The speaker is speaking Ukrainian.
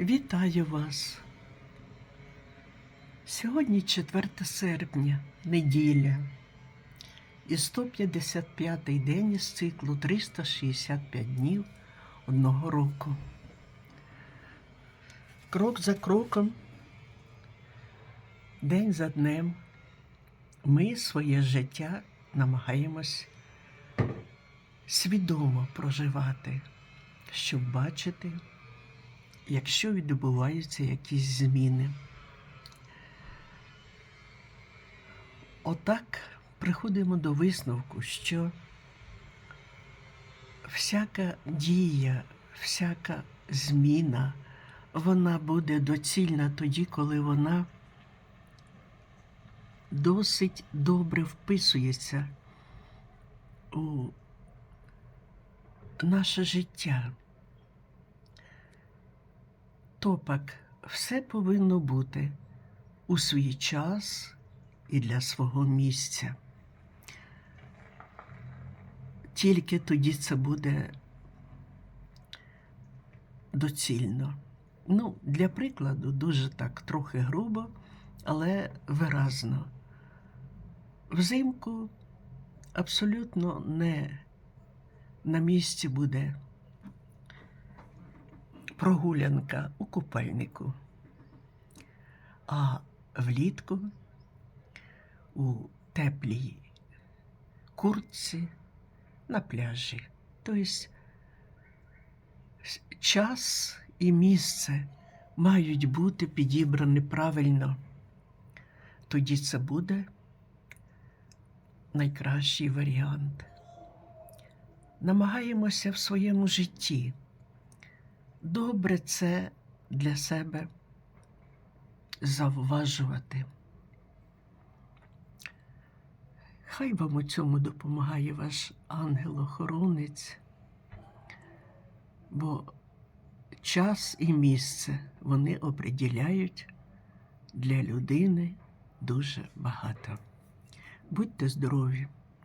Вітаю вас. Сьогодні 4 серпня, неділя, і 155-й день із циклу 365 днів одного року. Крок за кроком, день за днем, ми своє життя намагаємось свідомо проживати, щоб бачити якщо відбуваються якісь зміни. Отак приходимо до висновку, що всяка дія, всяка зміна, вона буде доцільна тоді, коли вона досить добре вписується у наше життя. Топак, все повинно бути у свій час і для свого місця. Тільки тоді це буде доцільно. Ну, для прикладу, дуже так трохи грубо, але виразно. Взимку абсолютно не на місці буде прогулянка у купальнику, а влітку у теплій куртці на пляжі. Тобто час і місце мають бути підібрані правильно. Тоді це буде найкращий варіант. Намагаємося в своєму житті добре це для себе завважувати. Хай вам у цьому допомагає ваш ангел-охоронець, бо час і місце вони оприділяють для людини дуже багато. Будьте здорові!